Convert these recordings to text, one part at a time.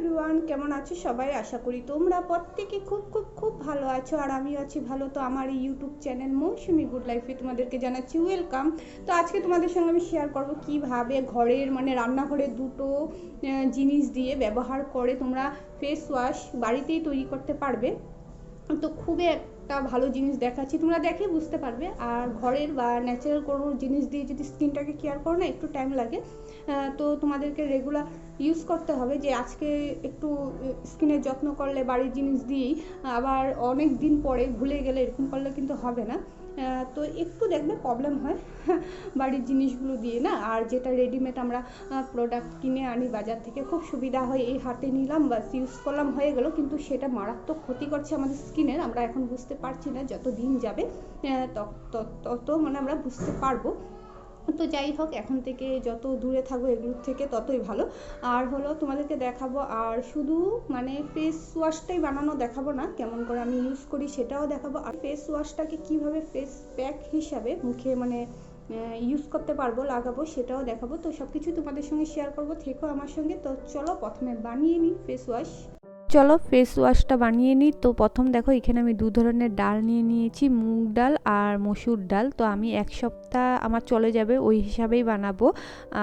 Everyone কেমন আছো সবাই? আশা করি তোমরা প্রত্যেকে খুব খুব খুব ভালো আছো আর আমিও আছি ভালো। তো আমার এই ইউটিউব চ্যানেল মৌসুমি গুড লাইফে তোমাদেরকে জানাচ্ছি ওয়েলকাম তো আজকে তোমাদের সঙ্গে আমি শেয়ার করব কীভাবে ঘরের মানে রান্নাঘরের দুটো জিনিস দিয়ে ব্যবহার করে তোমরা ফেস ওয়াশ বাড়িতেই তৈরি করতে পারবে। তো খুবই একটা ভালো জিনিস দেখাচ্ছি, তোমরা দেখে বুঝতে পারবে। আর ঘরের বা ন্যাচারাল কোনো জিনিস দিয়ে যদি স্কিনটাকে কেয়ার করো না, একটু টাইম লাগে। তো তোমাদেরকে রেগুলার ইউজ করতে হবে যে আজকে একটু স্কিনের যত্ন করলে, বাড়ির জিনিস দিয়েই। আবার অনেক দিন পরে ভুলে গেলে এরকম করলে কিন্তু হবে না। তো একটু দেখবে প্রবলেম হয় বাড়ির জিনিসগুলো দিয়ে, না? আর যেটা রেডিমেড আমরা প্রোডাক্ট কিনে আনি বাজার থেকে, খুব সুবিধা হয়। এই হাতে নিলাম বা ইউজ করলাম, হয়ে গেল। কিন্তু সেটা মারাত্মক ক্ষতি করছে আমাদের স্কিনের আমরা এখন বুঝতে পারছি না যত দিন যাবে তত- মানে আমরা বুঝতে পারব। তো যাই হোক, এখন থেকে যত দূরে থাকব এগুলোর থেকে ততই ভালো। আর হলো তোমাদেরকে দেখাবো, আর শুধু মানে ফেস ওয়াশটাই বানানো দেখাবো না, কেমন করে আমি ইউজ করি সেটাও দেখাবো। আর ফেস ওয়াশটাকে কীভাবে ফেস প্যাক হিসাবে মুখে মানে ইউজ করতে পারব, লাগাবো সেটাও দেখাবো। তো সব কিছু তোমাদের সঙ্গে শেয়ার করব, থেকো আমার সঙ্গে। তো চলো প্রথমে বানিয়ে নিই ফেস ওয়াশ চলো ফেস ওয়াশটা বানিয়ে নিই। তো প্রথম দেখো, এখানে আমি দু ধরনের ডাল নিয়ে নিয়েছি, মুগ ডাল আর মসুর ডাল। তো আমি এক সপ্তাহ আমার চলে যাবে, ওই হিসাবেই বানাবো।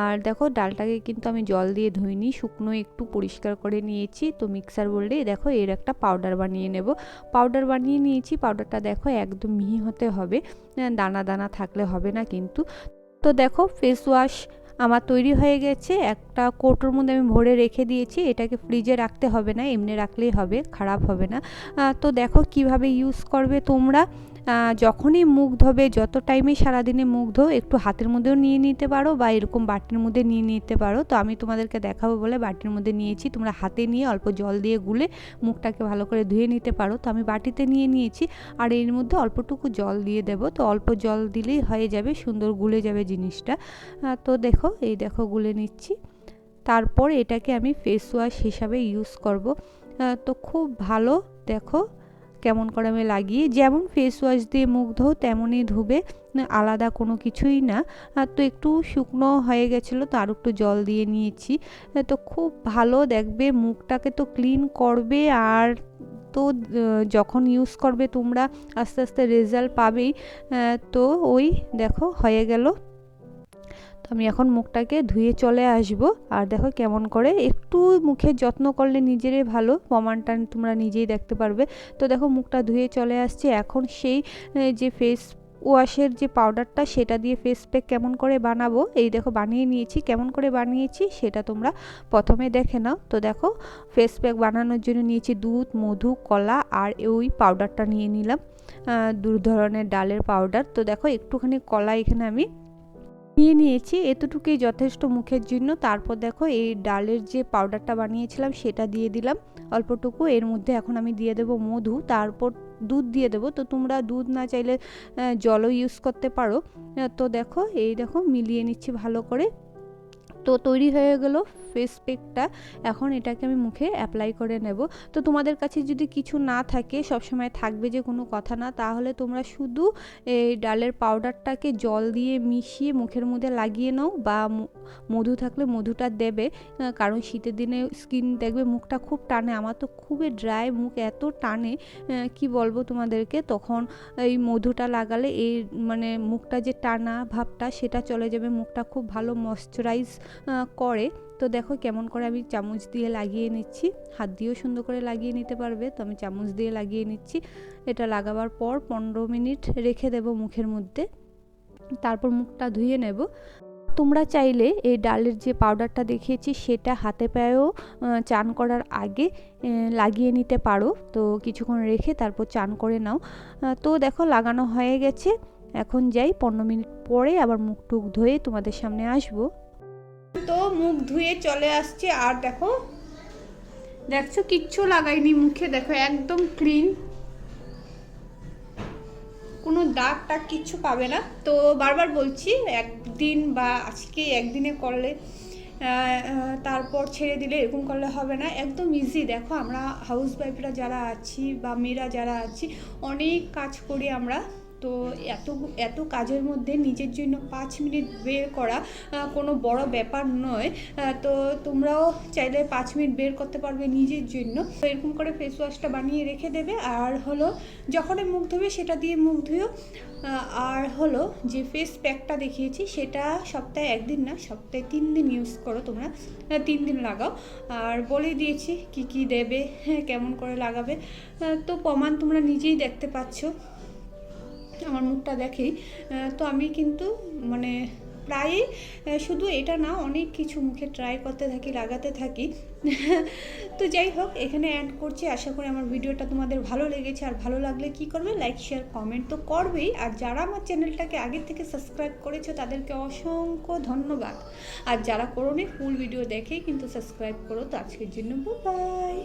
আর দেখো, ডালটাকে কিন্তু আমি জল দিয়ে ধুইনি, শুকনো একটু পরিষ্কার করে নিয়েছি। তো মিক্সার বোর্ডে দেখো, এর একটা পাউডার বানিয়ে নেব। পাউডার বানিয়ে নিয়েছি পাউডারটা দেখো, একদম মিহি হতে হবে। দানা দানা থাকলে হবে না কিন্তু। তো দেখো ফেস ওয়াশ আমার তৈরি হয়ে গেছে, একটা কৌটোর মধ্যে আমি ভরে রেখে দিয়েছি, এটাকে ফ্রিজে রাখতে হবে না, এমনি রাখলেই হবে, খারাপ হবে না। তো দেখো কীভাবে ইউজ করবে তোমরা। যখনই মুখ ধোবে, যত টাইমে সারাদিনে মুখ ধো একটু হাতের মধ্যেও নিয়ে নিতে পারো বা এরকম বাটির মধ্যে নিয়ে নিতে পারো। তো আমি তোমাদেরকে দেখাবো বলে বাটির মধ্যে নিয়েছি। তোমরা হাতে নিয়ে অল্প জল দিয়ে গুলে মুখটাকে ভালো করে ধুয়ে নিতে পারো। তো আমি বাটিতে নিয়ে নিয়েছি আর এর মধ্যে অল্পটুকু জল দিয়ে দেবো। তো অল্প জল দিলেই হয়ে যাবে, সুন্দর গুলে যাবে জিনিসটা। তো দেখো, এই দেখো গুলে নিচ্ছি। তারপর এটাকে আমি ফেস ওয়াশ হিসাবে ইউজ করব। তো খুব ভালো, দেখো কেমন করে আমি লাগিয়ে, যেমন ফেস ওয়াশ দিয়ে মুখ ধো তেমনই ধুবে আলাদা কোনো কিছুই না। আর তো একটু শুকনো হয়ে গেছিল, তো আর একটু জল দিয়ে নিয়েছি। তো খুব ভালো দেখবে, মুখটাকে তো ক্লিন করবে আর তো যখন ইউজ করবে তোমরা, আস্তে আস্তে রেজাল্ট পাবেই। তো ওই দেখো, হয়ে গেল। তো আমি এখন মুখটাকে ধুয়ে চলে আসব। আর দেখো কেমন করে একটু মুখের যত্ন করলে নিজেরই ভালো, প্রমাণটা তোমরা নিজেই দেখতে পারবে। তো দেখো মুখটা ধুয়ে চলে আসছে। এখন সেই যে ফেস ওয়াশের যে পাউডারটা সেটা দিয়ে ফেস প্যাক কেমন করে বানাবো, এই দেখো বানিয়ে নিয়েছি। কেমন করে বানিয়েছি, সেটা তোমরা প্রথমে দেখে নাও। তো দেখো ফেস প্যাক বানানোর জন্য নিয়েছি দুধ, মধু, কলা আর ওই পাউডারটা নিয়ে নিলাম। দু ধরনের ডালের পাউডার তো দেখো একটুখানি কলা এখানে আমি নিয়ে নিয়েছি, এতটুকুই যথেষ্ট মুখের জন্য। তারপর দেখো, এই ডালের যে পাউডারটা বানিয়েছিলাম, সেটা দিয়ে দিলাম অল্পটুকু। এর মধ্যে এখন আমি দিয়ে দেবো মধু, তারপর দুধ দিয়ে দেবো। তো তোমরা দুধ না চাইলে জলও ইউজ করতে পারো। তো দেখো, এই দেখো, মিলিয়ে নিচ্ছি ভালো করে। তো তৈরি হয়ে গেল ফেস প্যাকটা এখন এটাকে আমি মুখে অ্যাপ্লাই করে নেব। তো তোমাদের কাছে যদি কিছু না থাকে, সবসময় থাকবে যে কোনো কথা না, তাহলে তোমরা শুধু এই ডালের পাউডারটাকে জল দিয়ে মিশিয়ে মুখের মধ্যে লাগিয়ে নাও বা মধু থাকলে মধুটা দেবে। কারণ শীতের দিনে স্কিন দেখবে মুখটা খুব টানে। আমার তো খুবই ড্রাই মুখ, এত টানে কি বলব তোমাদেরকে? তখন এই মধুটা লাগালে এই মানে মুখটা যে টানা ভাবটা, সেটা চলে যাবে। মুখটা খুব ভালো ময়শ্চারাইজ করে। তো দেখো কেমন করে আমি চামচ দিয়ে লাগিয়ে নিচ্ছি। হাত দিয়েও সুন্দর করে লাগিয়ে নিতে পারবে, তো আমি চামচ দিয়ে লাগিয়ে নিচ্ছি। এটা লাগাবার পর পনেরো মিনিট রেখে দেব মুখের মধ্যে। তারপর মুখটা ধুয়ে নেব। তোমরা চাইলে এই ডালের যে পাউডারটা দেখিয়েছি, সেটা হাতে পায়েও চান করার আগে লাগিয়ে নিতে পারো। তো কিছুক্ষণ রেখে তারপর চান করে নাও। তো দেখো লাগানো হয়ে গেছে। এখন যাই, পনেরো মিনিট পরে আবার মুখ টুক ধুয়ে তোমাদের সামনে আসব। তো মুখ ধুয়ে চলে আসছে আর দেখো। দেখছ কিচ্ছু লাগাইনি মুখে দেখো একদম ক্লিন কোনো দাগ টাগ কিচ্ছু পাবে না। তো বারবার বলছি একদিন বা আজকে একদিনে করলে তারপর ছেড়ে দিলে এরকম করলে হবে না। একদম ইজি দেখো আমরা হাউস ওয়াইফরা যারা আছি বা মেয়েরা যারা আছি অনেক কাজ করি আমরা। তো এত এত কাজের মধ্যে নিজের জন্য পাঁচ মিনিট বের করা কোনো বড় ব্যাপার নয়। তো তোমরাও চাইলে পাঁচ মিনিট বের করতে পারবে নিজের জন্য। তো এরকম করে ফেস ওয়াশটা বানিয়ে রেখে দেবে। আর হলো যখনই মুখ ধোবে সেটা দিয়ে মুখ ধুয়েও আর হলো, যে ফেস প্যাকটা দেখিয়েছি সেটা সপ্তাহে একদিন না, সপ্তাহে তিন দিন ইউজ করো তোমরা। তিন দিন লাগাও। আর বলে দিয়েছি কি কি দেবে হ্যাঁ কেমন করে লাগাবে। তো প্রমাণ তোমরা নিজেই দেখতে পাচ্ছ। আমার মুখটা দেখেই তো আমি কিন্তু মানে প্রায়ই শুধু এটা না, অনেক কিছু মুখে ট্রাই করতে থাকি, লাগাতে থাকি। তো যাই হোক, এখানে অ্যাড করছি। আশা করি আমার ভিডিওটা তোমাদের ভালো লেগেছে। আর ভালো লাগলে কি করবে? লাইক শেয়ার কমেন্ট তো করবেই। আর যারা আমার চ্যানেলটাকে আগের থেকে সাবস্ক্রাইব করেছ, তাদেরকে অসংখ্য ধন্যবাদ। আর যারা করোনি ফুল ভিডিও দেখেই কিন্তু সাবস্ক্রাইব করো। তো আজকের জন্য বাই